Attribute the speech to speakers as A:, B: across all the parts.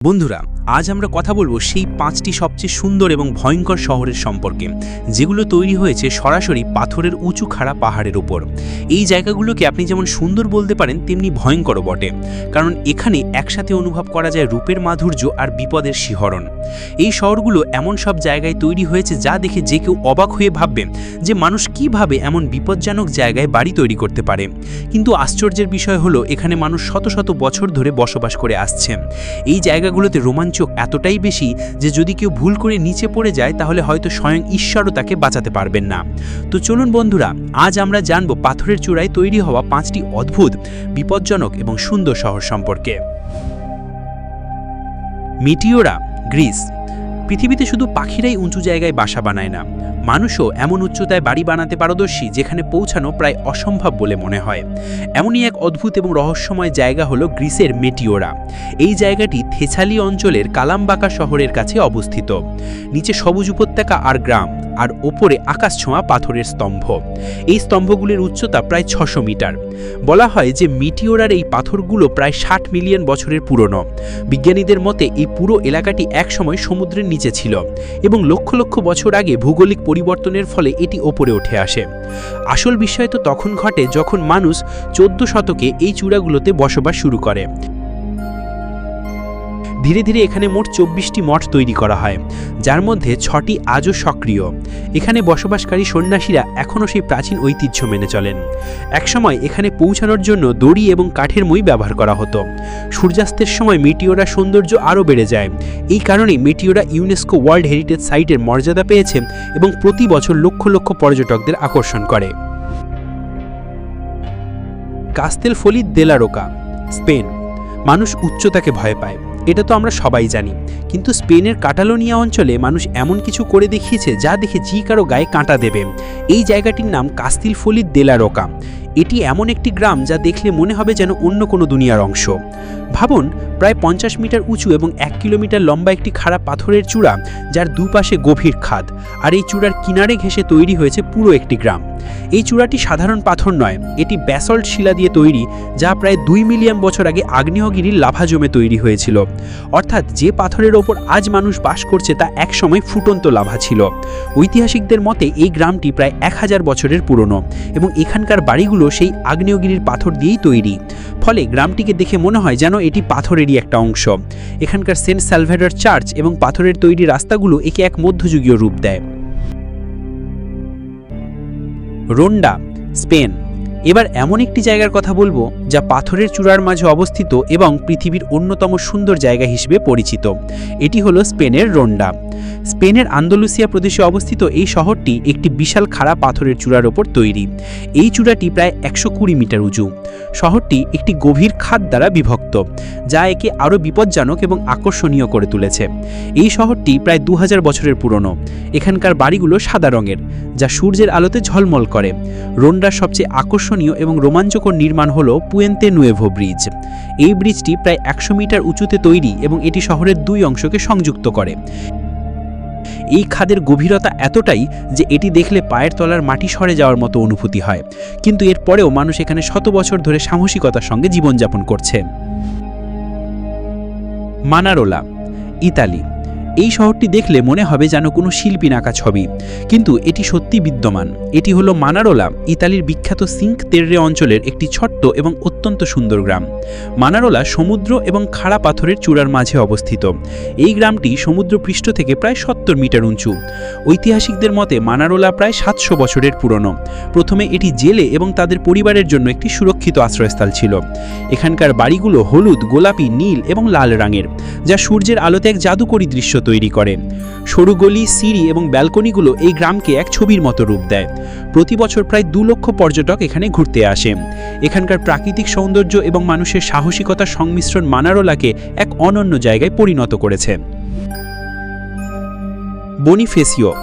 A: বন্ধুরা আজ আমরা কথা বলব সেই পাঁচটি সবচেয়ে সুন্দর এবং ভয়ঙ্কর শহরের সম্পর্কে, যেগুলো তৈরি হয়েছে সরাসরি পাথরের উঁচু খাড়া পাহাড়ের উপর। এই জায়গাগুলোকে আপনি যেমন সুন্দর বলতে পারেন, তেমনি ভয়ঙ্করও বটে। কারণ এখানে একসাথে অনুভব করা যায় রূপের মাধুর্য আর বিপদের শিহরণ। এই শহরগুলো এমন সব জায়গায় তৈরি হয়েছে যা দেখে যে কেউ অবাক হয়ে ভাববে যে মানুষ কীভাবে এমন বিপজ্জনক জায়গায় বাড়ি তৈরি করতে পারে। কিন্তু আশ্চর্যের বিষয় হলো, এখানে মানুষ শত শত বছর ধরে বসবাস করে আসছে। এই জায়গাগুলোতে রোমাঞ্চ এতটাই বেশি যে যদি কেউ ভুল করে নিচে পড়ে যায়, তাহলে হয়তো স্বয়ং ঈশ্বরও তাকে বাঁচাতে পারবেন না। তো চলুন বন্ধুরা, আজ আমরা জানব পাথরের চূড়ায় তৈরি হওয়া পাঁচটি অদ্ভুত, বিপজ্জনক এবং সুন্দর শহর সম্পর্কে। Meteora, Greece. পৃথিবীতে শুধু পাখিরাই উঁচু জায়গায় বাসা বানায় না, মানুষও এমন উচ্চতায় বাড়ি বানাতে পারদর্শী যেখানে পৌঁছানো প্রায় অসম্ভব বলে মনে হয়। এমনই এক অদ্ভুত এবং রহস্যময় জায়গা হলো গ্রিসের মেটিওরা। এই জায়গাটি থেছালি অঞ্চলের কালামবাকা শহরের কাছে অবস্থিত। নিচে সবুজ উপত্যকা আর গ্রাম, আর ওপরে আকাশ ছোঁয়া পাথরের স্তম্ভ। এই স্তম্ভগুলির উচ্চতা প্রায় ছশো মিটার। বলা হয় যে মিটিওরার এই পাথরগুলো প্রায় ষাট মিলিয়ন বছরের পুরনো। বিজ্ঞানীদের মতে এই পুরো এলাকাটি একসময় সমুদ্রের নিচে ছিল এবং লক্ষ লক্ষ বছর আগে ভৌগোলিক পরিবর্তনের ফলে এটি ওপরে উঠে আসে। আসল বিষয় তো তখন ঘটে যখন মানুষ চোদ্দ শতকে এই চূড়াগুলোতে বসবাস শুরু করে। ধীরে ধীরে এখানে মোট চব্বিশটি মঠ তৈরি করা হয়, যার মধ্যে ছটি আজও সক্রিয়। এখানে বসবাসকারী সন্ন্যাসীরা এখনও সেই প্রাচীন ঐতিহ্য মেনে চলেন। একসময় এখানে পৌঁছানোর জন্য দড়ি এবং কাঠের মই ব্যবহার করা হতো। সূর্যাস্তের সময় মিটিওরা সৌন্দর্য আরও বেড়ে যায়। এই কারণেই মিটিওরা ইউনেস্কো ওয়ার্ল্ড হেরিটেজ সাইটের মর্যাদা পেয়েছে এবং প্রতি বছর লক্ষ লক্ষ পর্যটকদের আকর্ষণ করে। Castellfollit de la Roca, Spain. মানুষ উচ্চতাকে ভয় পায়। এটা তো আমরা সবাই জানি। কিন্তু স্পেনের কাটালোনিয়া অঞ্চলে মানুষ এমন কিছু করে দেখিয়েছে যা দেখে জি কারও গায়ে কাঁটা দেবে। এই জায়গাটির নাম কাস্তিল ফলি দেলারোকা। এটি এমন একটি গ্রাম যা দেখলে মনে হবে যেন অন্য কোনো দুনিয়ার অংশ। ভাবুন, প্রায় পঞ্চাশ মিটার উঁচু এবং এক কিলোমিটার লম্বা একটি খাড়া পাথরের চূড়া, যার দুপাশে গভীর খাদ। আর এই চূড়ার কিনারে ঘেঁষে তৈরি হয়েছে পুরো একটি গ্রাম। এই চূড়াটি সাধারণ পাথর নয়, এটি ব্যাসল্ট শিলা দিয়ে তৈরি, যা প্রায় দুই মিলিয়ন বছর আগে আগ্নেয়গিরির লাভা জমে তৈরি হয়েছিল। অর্থাৎ যে পাথরের ওপর আজ মানুষ বাস করছে তা একসময় ফুটন্ত লাভা ছিল। ঐতিহাসিকদের মতে এই গ্রামটি প্রায় এক হাজার বছরের পুরনো এবং এখানকার বাড়িগুলো সেই আগ্নেয়গিরির পাথর দিয়েই তৈরি। ফলে গ্রামটিকে দেখে মনে হয় যেন এটি পাথরেরই একটা অংশ। এখানকার সেন্ট স্যালভেডর চার্চ এবং পাথরের তৈরি রাস্তাগুলো একে এক মধ্যযুগীয় রূপ দেয়। Ronda, Spain. এবার এমন একটি জায়গার কথা বলব, যা পাথরের চূড়ার মাঝে অবস্থিত এবং পৃথিবীর অন্যতম সুন্দর জায়গা হিসেবে পরিচিত। এটি হলো স্পেনের রোন্ডা। স্পেনের আন্দোলুসিয়া প্রদেশে অবস্থিত এই শহরটি একটি বিশাল খাড়া পাথরের চূড়ার ওপর তৈরি। এই চূড়াটি প্রায় একশো কুড়ি মিটার উঁচু। শহরটি একটি গভীর খাদ দ্বারা বিভক্ত, যা একে আরও বিপজ্জনক এবং আকর্ষণীয় করে তুলেছে। এই শহরটি প্রায় দু হাজার বছরের পুরনো। এখানকার বাড়িগুলো সাদা রঙের, যা সূর্যের আলোতে ঝলমল করে। রোন্ডার সবচেয়ে আকর্ষণীয় এবং রোমাঞ্চকর নির্মাণ হল পুয়েন্তে নুয়েভো ব্রিজ। এই ব্রিজটি প্রায় একশো মিটার উঁচুতে তৈরি এবং এটি শহরের দুই অংশকে সংযুক্ত করে। এই খাদের গভীরতা এতটাই যে এটি দেখলে পায়ের তলার মাটি সরে যাওয়ার মতো অনুভূতি হয়। কিন্তু এরপরেও মানুষ এখানে শত বছর ধরে সাহসিকতার সঙ্গে জীবনযাপন করছে। মানারোলা, ইতালি এই শহরটি দেখলে মনে হবে যেন কোনো শিল্পী নাকা ছবি। কিন্তু এটি সত্যি বিদ্যমান। এটি হলো মানারোলা, ইতালির বিখ্যাত সিঙ্ক তেররে অঞ্চলের একটি ছোট্ট এবং অত্যন্ত সুন্দর গ্রাম। মানারোলা সমুদ্র এবং খাড়া পাথরের চূড়ার মাঝে অবস্থিত। এই গ্রামটি সমুদ্র পৃষ্ঠ থেকে প্রায় সত্তর মিটার উঁচু। ঐতিহাসিকদের মতে মানারোলা প্রায় সাতশো বছরের পুরনো। প্রথমে এটি জেলে এবং তাদের পরিবারের জন্য একটি সুরক্ষিত আশ্রয়স্থল ছিল। এখানকার বাড়িগুলো হলুদ, গোলাপি, নীল এবং লাল রঙের। যা সূর্যের আলোতে এক জাদুকরী দৃশ্য তৈরি করে। সরু গলি, সিঁড়ি এবং ব্যালকনিগুলো এই গ্রামকে এক ছবির মতো রূপ দেয়। প্রতি বছর প্রায় দু লক্ষ পর্যটক এখানে ঘুরতে আসে। এখানকার প্রাকৃতিক সৌন্দর্য এবং মানুষের সাহসিকতার সংমিশ্রণ মানারোলাকে এক অনন্য জায়গায় পরিণত করেছে। Bonifacio,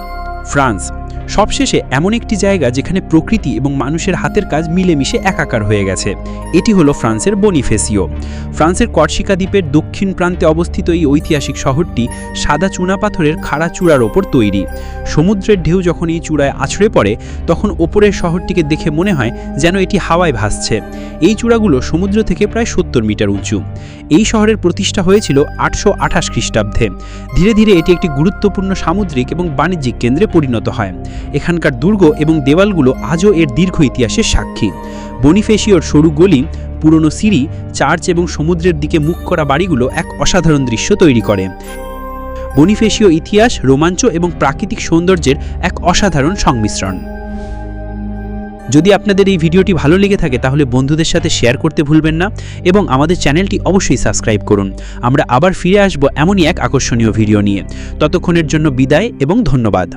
A: France. সবশেষে এমন একটি জায়গা যেখানে প্রকৃতি এবং মানুষের হাতের কাজ মিলেমিশে একাকার হয়ে গেছে। এটি হলো ফ্রান্সের বনিফেসিও। ফ্রান্সের কর্সিকা দ্বীপের দক্ষিণ প্রান্তে অবস্থিত এই ঐতিহাসিক শহরটি সাদা চুনাপাথরের খাড়া চূড়ার ওপর তৈরি। সমুদ্রের ঢেউ যখন এই চূড়ায় আছড়ে পড়ে, তখন ওপরের শহরটিকে দেখে মনে হয় যেন এটি হাওয়ায় ভাসছে। এই চূড়াগুলো সমুদ্র থেকে প্রায় সত্তর মিটার উঁচু। এই শহরের প্রতিষ্ঠা হয়েছিল আটশো আঠাশ খ্রিস্টাব্দে। ধীরে ধীরে এটি একটি গুরুত্বপূর্ণ সামুদ্রিক এবং বাণিজ্যিক কেন্দ্রে পরিণত হয়। এখানকার দুর্গ এবং দেওয়ালগুলো আজও এর দীর্ঘ ইতিহাসের সাক্ষী। বনিফেশিওর সরু গলি, পুরনো সিঁড়ি, চার্চ এবং সমুদ্রের দিকে মুখ করা বাড়িগুলো এক অসাধারণ দৃশ্য তৈরি করে। বনিফেশীয় ইতিহাস, রোমাঞ্চ এবং প্রাকৃতিক সৌন্দর্যের এক অসাধারণ সংমিশ্রণ। যদি আপনাদের এই ভিডিওটি ভালো লেগে থাকে, তাহলে বন্ধুদের সাথে শেয়ার করতে ভুলবেন না এবং আমাদের চ্যানেলটি অবশ্যই সাবস্ক্রাইব করুন। আমরা আবার ফিরে আসব এমনই এক আকর্ষণীয় ভিডিও নিয়ে। ততক্ষণের জন্য বিদায় এবং ধন্যবাদ।